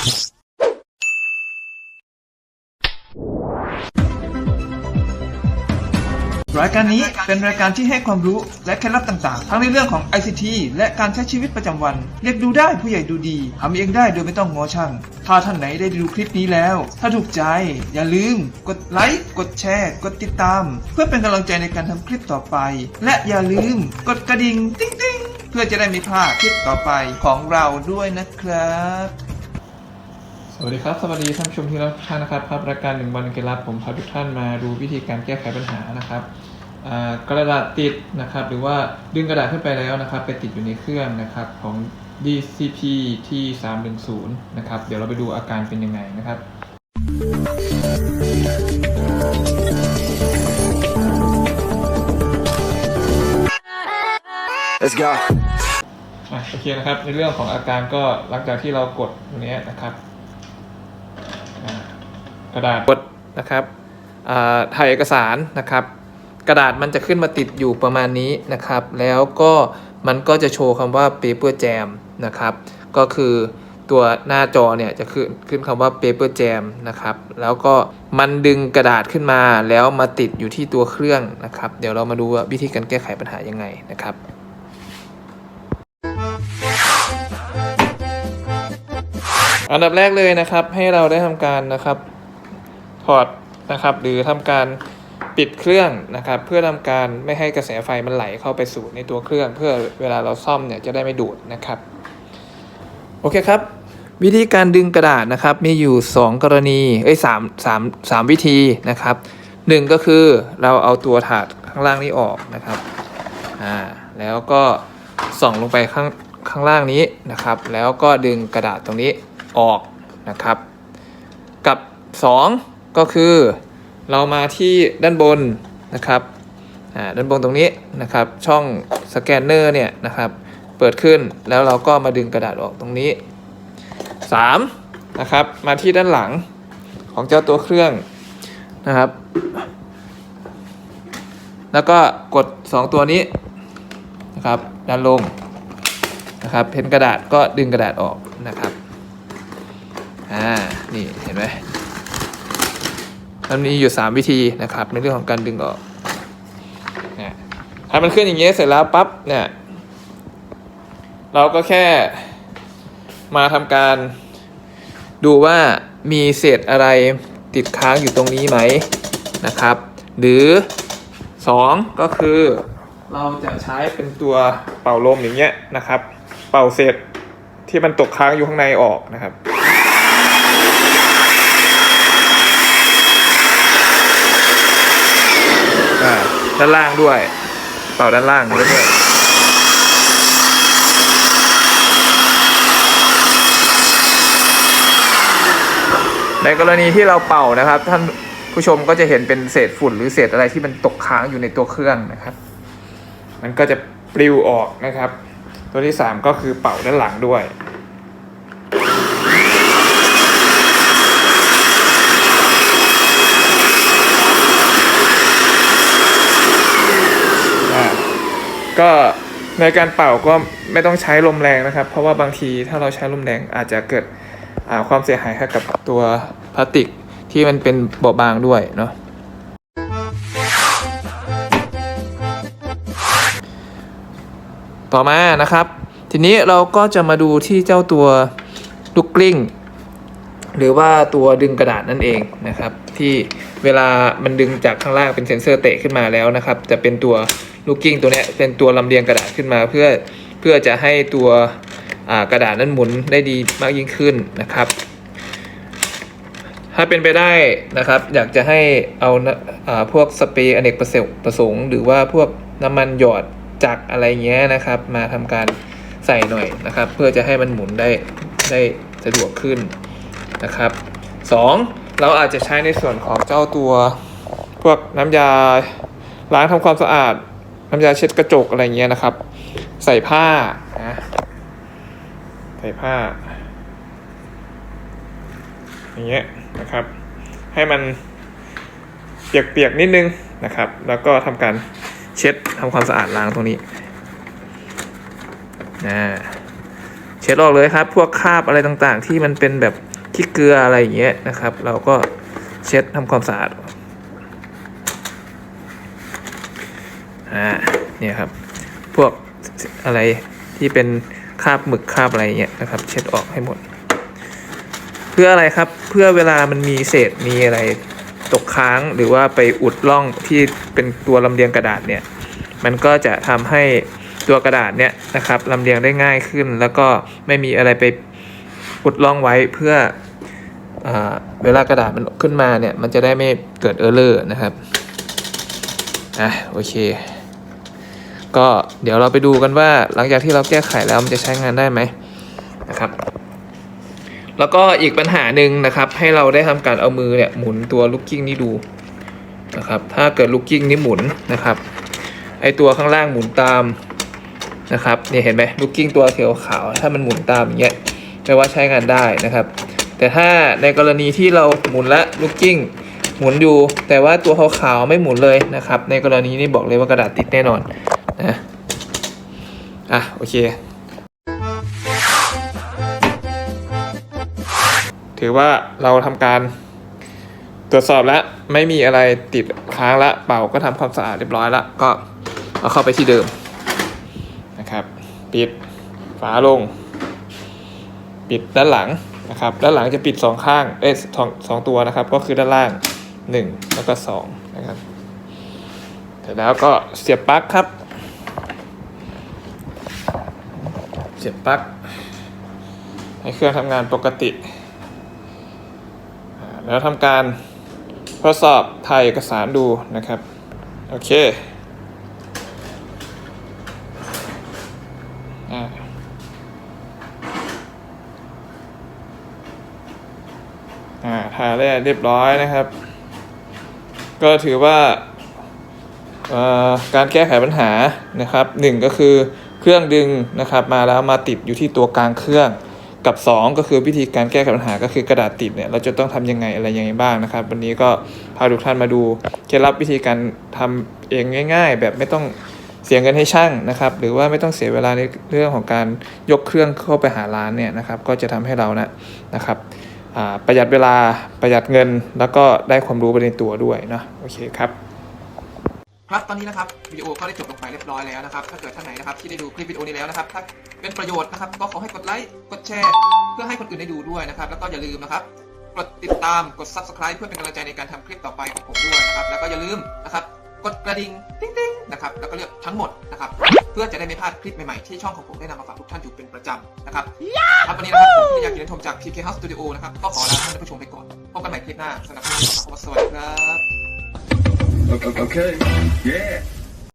รายการนี้เป็นรายการที่ให้ความรู้และเคล็ดลับต่างๆ ทั้งในเรื่องของ ICT และการใช้ชีวิตประจำวันเด็กดูได้ผู้ใหญ่ดูดีทำเองได้โดยไม่ต้องงอช่าง ถ้าท่านไหนได้ดูคลิปนี้แล้ว ถ้าถูกใจ อย่าลืม กดไลค์กดแชร์ กดติดตาม เพื่อเป็นกำลังใจในการทำคลิปต่อไป และอย่าลืม กดกระดิ่งดิงติ๊งๆ เพื่อจะได้ไม่พลาดคลิปต่อไปของเราด้วยนะครับ สวัสดีครับ สวัสดีท่านผู้ชมที่รักทุกท่านนะครับครับรายการหนึ่งวันหนึ่งเคล็ดลับผมพาทุกท่านมาดูวิธีการแก้ไขปัญหานะครับอ่ากระดาษติดนะครับ หรือว่าดึงกระดาษขึ้นไปแล้วนะครับ ไปติดอยู่ในเครื่องนะครับของ DCP T310 นะครับ เดี๋ยวเราไปดูอาการเป็นยังไงนะครับ Let's go. อะโอเคนะครับ ในเรื่องของอาการก็หลังจากที่เรากดตรงนี้นะครับอ่า กระดาษนะครับถ่ายเอกสารนะครับ กระดาษมันจะขึ้นมาติดอยู่ประมาณนี้นะครับ แล้วก็มันก็จะโชว์คำว่า paper jam นะครับ ก็คือตัวหน้าจอเนี่ยจะขึ้นขึ้นคำว่า paper jam นะครับ แล้วก็มันดึงกระดาษขึ้นมาแล้วมาติดอยู่ที่ตัวเครื่องนะครับ เดี๋ยวเรามาดูว่าวิธีการแก้ไขปัญหายังไงนะครับอันดับแรกเลยนะครับให้เราได้ทำการนะครับ ถอดนะครับ หรือทำการปิดเครื่องนะครับ เพื่อทำการไม่ให้กระแสไฟมันไหลเข้าไปสู่ในตัวเครื่อง เพื่อเวลาเราซ่อมเนี่ยจะได้ไม่ดูดนะครับ โอเคครับ วิธีการดึงกระดาษนะครับ มีอยู่ 2 กรณีเอ้ยสามสามสามวิธีนะครับหนึ่งก็คือเราเอาตัวถาดข้างล่างนี้ออกนะครับอ่าแล้วก็ส่องลงไปข้างข้างล่างนี้นะครับ แล้วก็ดึงกระดาษตรงนี้ออกนะครับ กับ 2 ก็คือเรามาที่ด้านบนนะครับอ่าด้านบนตรงนี้นะครับ ช่องสแกนเนอร์เนี่ยนะครับเปิดขึ้นแล้วเราก็มาดึงกระดาษออกตรงนี้ 3. นะครับ มาที่ด้านหลังของเจ้าตัวเครื่องนะครับ แล้วก็กด 2 ตัวนี้นะครับด้านลงนะครับเพนกระดาษก็ดึงกระดาษออกนะครับอ่านี่เห็นไหม มันมีอยู่ 3 วิธีนะครับ ในเรื่องของการดึงออกนะถ้ามันขึ้นอย่างเงี้ยเสร็จแล้วปั๊บเนี่ยเราก็แค่มาทำการดูว่ามีเศษอะไรติดค้างอยู่ตรงนี้ไหมนะครับ หรือ 2 ก็คือเราจะใช้เป็นตัวเป่าลมอย่างเงี้ยนะครับ เป่าเศษที่มันตกค้างอยู่ข้างในออกนะครับ อ่า ด้านล่างด้วย เป่าด้านล่างด้วยในกรณีที่เราเป่านะครับ ท่านผู้ชมก็จะเห็นเป็นเศษฝุ่นหรือเศษอะไรที่มันตกค้างอยู่ในตัวเครื่องนะครับ มันก็จะปลิวออกนะครับ ตัวที่ 3 ก็คือเป่าด้านหลังด้วย ก็ในการเป่าก็ไม่ต้องใช้ลมแรงนะครับ เพราะว่าบางทีถ้าเราใช้ลมแรงอาจจะเกิดความเสียหายให้กับตัวพลาสติกที่มันเป็นเบาบางด้วยเนาะต่อมานะครับ ทีนี้เราก็จะมาดูที่เจ้าตัวลูกกลิ้ง หรือว่าตัวดึงกระดาษนั่นเองนะครับ ที่เวลามันดึงจากข้างล่างเป็นเซ็นเซอร์เตะขึ้นมาแล้วนะครับ จะเป็นตัวลูกกิ้งตัวนี้เป็นตัวลำเลียงกระดาษขึ้นมาเพื่อเพื่อจะให้ตัวกระดาษนั้นหมุนได้ดีมากยิ่งขึ้นนะครับ ถ้าเป็นไปได้นะครับ อยากจะให้เอาอาพวกสเปรย์อเนกประสงค์ประสงค์หรือว่าพวกน้ำมันหยอดจักรอะไรเงี้ยนะครับ มาทำการใส่หน่อยนะครับ เพื่อจะให้มันหมุนได้ได้สะดวกขึ้น นะครับสองเราอาจจะใช้ในส่วนของเจ้าตัวพวกน้ำยาล้างทำความสะอาด น้ำยาเช็ดกระจกอะไรเงี้ยนะครับ ใส่ผ้านะใส่ผ้า อย่างเงี้ยนะครับ ให้มันเปียกๆนิดนึงนะครับ แล้วก็ทำการเช็ดทำความสะอาดล้างตรงนี้นะเช็ดออกเลยครับ พวกคราบอะไรต่างๆ ที่มันเป็นแบบ ขี้เกลืออะไรอย่างเงี้ยนะครับ เราก็เช็ดทำความสะอาดอ่าเนี่ยครับ พวกอะไรที่เป็นคราบหมึกคราบอะไรเงี้ยนะครับ เช็ดออกให้หมด เพื่ออะไรครับเพื่อเวลามันมีเศษมีอะไรตกค้างหรือว่าไปอุดร่องที่เป็นตัวลำเลียงกระดาษเนี่ยมันก็จะทำให้ตัวกระดาษเนี่ยนะครับลำเลียงได้ง่ายขึ้น แล้วก็ไม่มีอะไรไป อุดร่องไว้เพื่ออเวลากระดาษมันขึ้นมาเนี่ย มันจะได้ไม่เกิดเออร์เลอร์นะครับอะโอเค ก็เดี๋ยวเราไปดูกันว่าหลังจากที่เราแก้ไขแล้วมันจะใช้งานได้ไหมนะครับแล้วก็อีกปัญหาหนึ่งนะครับ ให้เราได้ทำการเอามือเนี่ยหมุนตัวลูกกิ้งนี้ดูนะครับถ้าเกิดลูกกิ้งนี้หมุนนะครับไอตัวข้างล่างหมุนตามนะครับเนี่ยเห็นไหมลูกกิ้งตัวเขียวขาวถ้ามันหมุนตามอย่างเงี้ย ลว่าใช้งานได้นะครับ แต่ถ้าในกรณีที่เราหมุนและลูกกิ้งหมุนอยู่ แต่ว่าตัวขาวๆไม่หมุนเลยนะครับ ในกรณีนี้บอกเลยว่ากระดาษติดแน่นอนนะอะโอเค ถือว่าเราทำการตรวจสอบแล้วไม่มีอะไรติดค้างละเป่าก็ทำความสะอาดเรียบร้อยล้วก็เอาเข้าไปที่เดิมนะครับ ปิดฝาลง ปิดด้านหลังนะครับด้านหลังจะปิดสองข้างเอ้ยสองสองตัวนะครับ ก็คือด้านล่างหนึ่งแล้วก็สองนะครับเสร็จแล้วก็เสียบปลั๊กครับ เสียบปลั๊กให้เครื่องทำงานปกติ แล้วทำการทดสอบถ่ายเอกสารดูนะครับ โอเคอ่า อ่าถ่ายได้เรียบร้อยนะครับ ก็ถือว่าการแก้ไขปัญหานะครับหนึ่งก็คือเครื่องดึงนะครับมาแล้วมาติดอยู่ที่ตัวกลางเครื่องกับ 2 ก็คือวิธีการแก้ไขปัญหาก็คือกระดาษติดเนี่ยเราจะต้องทำยังไงอะไรยังไงบ้างนะครับ วันนี้ก็พาทุกท่านมาดูเคล็ดลับวิธีการทำเองง่าย ๆ แบบไม่ต้องเสียเงินให้ช่างนะครับ หรือว่าไม่ต้องเสียเวลาในเรื่องของการยกเครื่องเข้าไปหาร้านเนี่ยนะครับ ก็จะทำให้เรานะนะครับ ประหยัดเวลาประหยัดเงิน แล้วก็ได้ความรู้ไปในตัวด้วยเนาะโอเคครับครับตอนนี้นะครับวิดีโอก็ได้จบลงไปเรียบร้อยแล้วนะครับ ถ้าเกิดท่านไหนนะครับที่ได้ดูคลิปวิดีโอนี้แล้วนะครับ ถ้าเป็นประโยชน์นะครับ ก็ขอให้กดไลค์กดแชร์ เพื่อให้คนอื่นได้ดูด้วยนะครับ แล้วก็อย่าลืมนะครับกดติดตามกด subscribe เพื่อเป็นกำลังใจในการทำคลิปต่อไปของผมด้วยนะครับ แล้วก็อย่าลืมนะครับ กดกระดิ่งติ๊งติ๊งนะครับแล้วก็เลือกทั้งหมดนะครับ เพื่อจะได้ไม่พลาดคลิปใหม่ๆที่ช่องของผมได้นำมาฝากทุกท่านอยู่เป็นประจำนะครับครับวันนี้นะครับผมที่อยากกินชมจาก PK House Studio นะครับก็ขอลาท่านผู้ชมไปก่อนพบกันใหม่คลิปหน้าสำหรับวันนี้ขอสวัสดีครับ Okay. okay. Yeah.